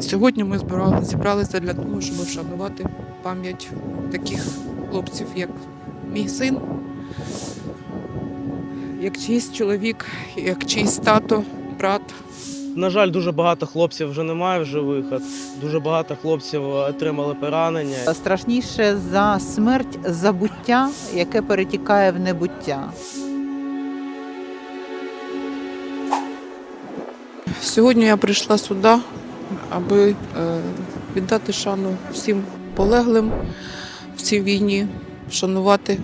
Сьогодні ми збирали, зібралися для того, щоб вшанувати пам'ять таких хлопців, як мій син, як чийсь чоловік, як чийсь тато, брат. На жаль, дуже багато хлопців вже немає в живих. Дуже багато хлопців отримали поранення. Страшніше за смерть забуття, яке перетікає в небуття. Сьогодні я прийшла сюди, аби е, віддати шану всім полеглим в цій війні, вшанувати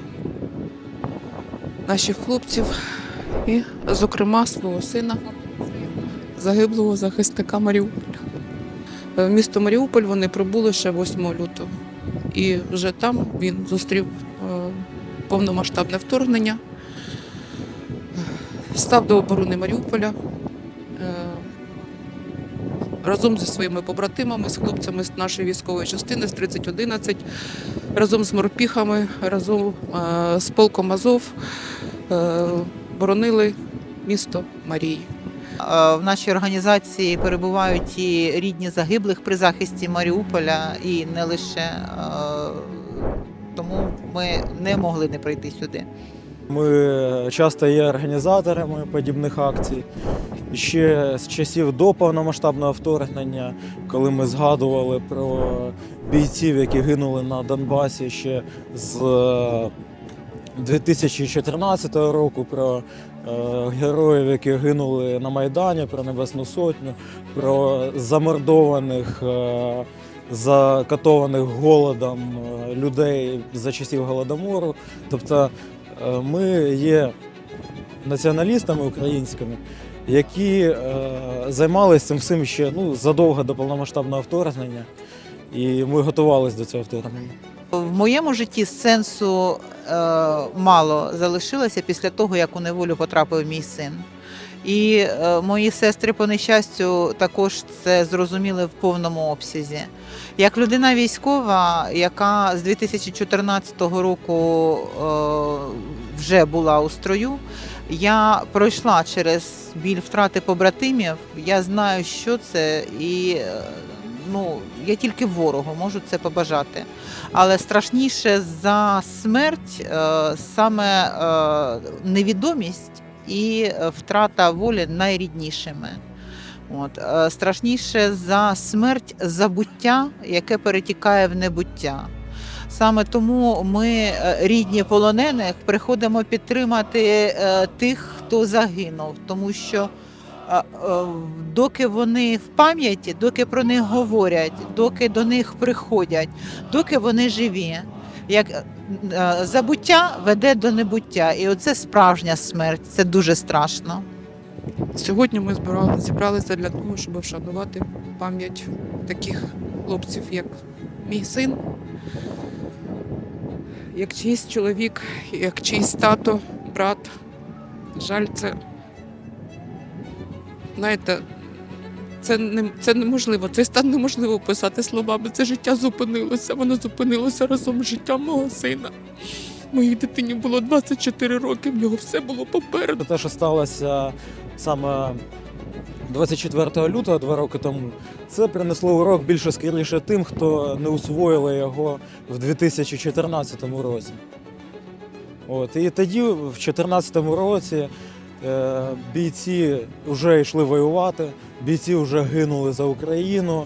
наших хлопців і, зокрема, свого сина, загиблого захисника Маріуполя. Е, В місто Маріуполь вони прибули ще 8 лютого. І вже там він зустрів е, повномасштабне вторгнення, став до оборони Маріуполя. Разом зі своїми побратимами, з хлопцями з нашої військової частини з 3011, разом з морпіхами, разом е, з полком Азов е, боронили місто Марії. Е, В нашій організації перебувають і рідні загиблих при захисті Маріуполя, і не лише тому ми не могли не прийти сюди. Ми часто є організаторами подібних акцій. Ще з часів до повномасштабного вторгнення, коли ми згадували про бійців, які гинули на Донбасі ще з е, 2014 року, про е, героїв, які гинули на Майдані, про Небесну Сотню, про замордованих, е, закатованих голодом е, людей за часів голодомору. Тобто Е, Ми є націоналістами українськими, які е, займалися цим всім ще ну, задовго до повномасштабного вторгнення, і ми готувалися до цього вторгнення. В моєму житті сенсу е, мало залишилося після того, як у неволю потрапив мій син. І е, мої сестри, по нещастю, також це зрозуміли в повному обсязі. Як людина військова, яка з 2014 року е, вже була у строю, я пройшла через біль втрати побратимів. Я знаю, що це, і е, ну, я тільки ворогу можу це побажати. Але страшніше за смерть саме невідомість і е, втрата волі найріднішими. От. е, Страшніше за смерть забуття, яке перетікає в небуття. Саме тому ми, е, рідні полонених, приходимо підтримати тих, хто загинув, тому що доки вони в пам'яті, доки про них говорять, доки до них приходять, доки вони живі, як е, е, забуття веде до небуття, і оце справжня смерть. Це дуже страшно. Сьогодні ми збирали, зібралися для того, щоб вшанувати пам'ять таких хлопців, як мій син, як чийсь чоловік, як чийсь тато, брат. Жаль, це знаєте, це, не, це неможливо, цей стан неможливо описати словами. Це життя зупинилося, воно зупинилося разом з життям мого сина. Моїй дитині було 24 роки, в нього все було попереду. Те, що сталося саме 24 лютого, два роки тому, це принесло урок більше скоріше тим, хто не усвоїли його в 2014 році. От, і тоді, в 2014 році, бійці вже йшли воювати, бійці вже гинули за Україну,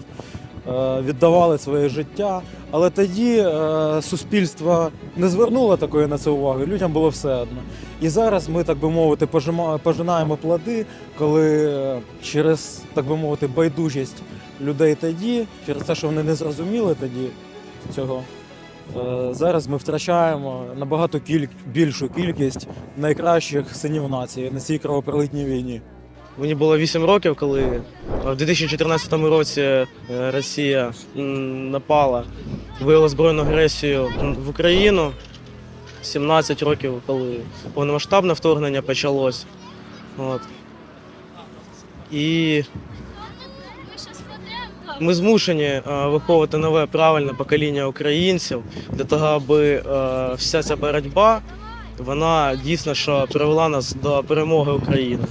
е, віддавали своє життя. Але тоді е, суспільство не звернуло такої на це уваги, людям було все одно. І зараз ми, так би мовити, пожинаємо плоди, коли е, через, так би мовити, байдужість людей тоді, через те, що вони не зрозуміли тоді цього. Е, Зараз ми втрачаємо набагато кіль... більшу кількість найкращих синів нації на цій кровопролитній війні. Мені було 8 років, коли в 2014 році е, Росія напала, виявила збройну агресію в Україну. 17 років, коли повномасштабне вторгнення почалось. От. І ми змушені е, виховувати нове правильне покоління українців для того, аби е, вся ця боротьба вона дійсно що привела нас до перемоги України.